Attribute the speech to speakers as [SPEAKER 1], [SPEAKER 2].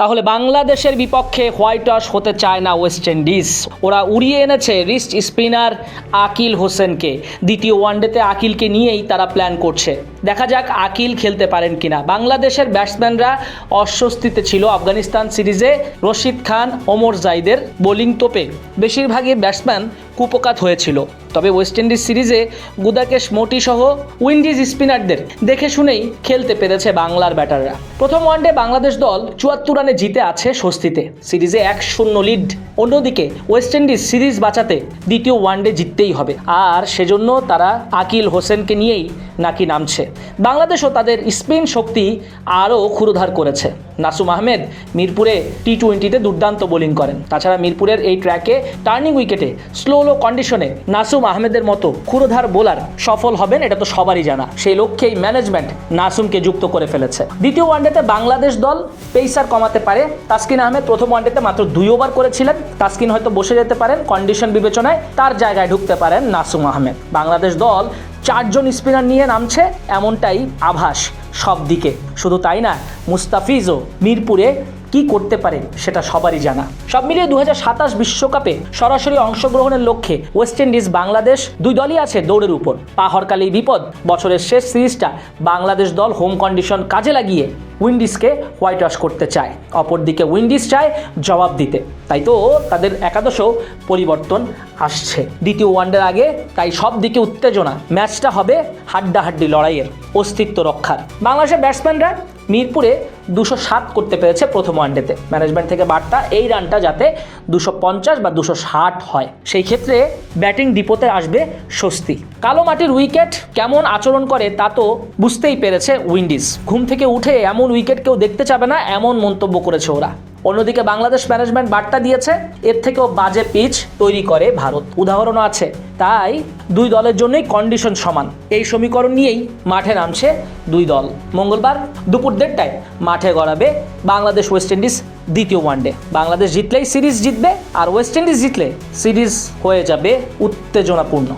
[SPEAKER 1] তাহলে বাংলাদেশের বিপক্ষে হোয়াইট ওয়াশ হতে চায় না ওয়েস্ট ইন্ডিজ। ওরা উড়িয়ে এনেছে রিস্ট স্পিনার আকিল হোসেনকে। দ্বিতীয় ওয়ানডেতে আকিলকে নিয়েই তারা প্ল্যান করছে। দেখা যাক আকিল খেলতে পারেন কিনা। বাংলাদেশের ব্যাটসম্যানরা অস্বস্তিতে ছিল আফগানিস্তান সিরিজে। রশিদ খান, ওমর জাইদের বোলিং তোপে। বেশিরভাগই ব্যাটসম্যান কুপকাত হয়েছিল। তবে ওয়েস্ট ইন্ডিজ সিরিজে গুদাকেশ মোটি সহ উইন্ডিজ স্পিনারদের দেখে শুনেই খেলতে পেরেছে বাংলার ব্যাটাররা। প্রথম ওয়ানডে বাংলাদেশ দল চুয়াত্তর রানে জিতে আছে স্বস্তিতে। সিরিজে এক শূন্য লিড অন্যদিকে ওয়েস্ট ইন্ডিজ সিরিজ বাঁচাতে দ্বিতীয় ওয়ানডে জিততেই হবে। আর সেজন্য তারা আকিল হোসেনকে নিয়েই নাকি নামছে। বাংলাদেশও তাদের স্পিন শক্তি আরও ক্ষুরোধার করেছে। নাসুম আহমেদ মিরপুরে টি টোয়েন্টিতে দুর্দান্ত বোলিং করেন। তাছাড়া মিরপুরের এই ট্র্যাকে টার্নিং উইকেটে স্লো লো কন্ডিশনে নাসুম আহমেদের মতো ক্ষুরোধার বোলার সফল হবেন এটা তো সবারই জানা। সেই লক্ষ্যেই ম্যানেজমেন্ট নাসুমকে যুক্ত করে ফেলেছে। দ্বিতীয় ওয়ানডেতে বাংলাদেশ দল পেসার কমাতে পারে। তাসকিন আহমেদ প্রথম ওয়ানডেতে মাত্র দুই ওভার করেছিলেন। তাসকিন হয়তো বসে যেতে পারেন। কন্ডিশন বিবেচনায় তার জায়গায় ঢুকতে পারেন নাসুম আহমেদ। বাংলাদেশ দল চারজন স্পিনার নিয়ে নামছে এমনটাই আভাস সব দিকে। শুধু তাই না, মুস্তাফিজও মিরপুরে কি করতে পারে সেটা সবারই জানা। সব মিলিয়ে দু বিশ্বকাপে সরাসরি অংশগ্রহণের লক্ষ্যে ওয়েস্ট ইন্ডিজ বাংলাদেশ দুই দলই আছে দৌড়ের উপর। পা বিপদ, বছরের শেষ সিরিজটা বাংলাদেশ দল হোম কন্ডিশন কাজে লাগিয়ে উইন্ডিজকে হোয়াইট ওয়াশ করতে চায়। অপরদিকে উইন্ডিজ চায় জবাব দিতে। তাই তো তাদের একাদশও পরিবর্তন আসছে। দ্বিতীয় ওয়ানডের আগে তাই সব দিকে উত্তেজনা। ম্যাচটা হবে হাড্ডাহাড্ডি লড়াইয়ের অস্তিত্ব রক্ষার। বাংলাদেশের ব্যাটসম্যানরা মিরপুরে দুশো সাত করতে পেরেছে প্রথম ওয়ানডেতে। ম্যানেজমেন্ট থেকে বার্তা, এই রানটা যাতে দুশো পঞ্চাশ বা দুশো ষাট হয়। সেই ক্ষেত্রে ব্যাটিং ডিপোতে আসবে স্বস্তি। কালো মাটির উইকেট কেমন আচরণ করে তা তো বুঝতেই পেরেছে উইন্ডিজ। ঘুম থেকে উঠে এমন উইকেট কেউ দেখতে চাবে না, এমন মন্তব্য করেছে ওরা। অন্যদিকে বাংলাদেশ ম্যানেজমেন্ট বার্তা দিয়েছে, এর থেকেও বাজে পিচ তৈরি করে ভারত। উদাহরণও আছে, তাই দুই দলের জন্যই কন্ডিশন সমান। এই সমীকরণ নিয়েই মাঠে নামছে দুই দল। মঙ্গলবার দুপুর দেড়টায় মাঠে গড়াবে বাংলাদেশ ওয়েস্ট ইন্ডিজ দ্বিতীয় ওয়ানডে। বাংলাদেশ জিতলেই সিরিজ জিতবে, আর ওয়েস্ট ইন্ডিজ জিতলে সিরিজ হয়ে যাবে উত্তেজনাপূর্ণ।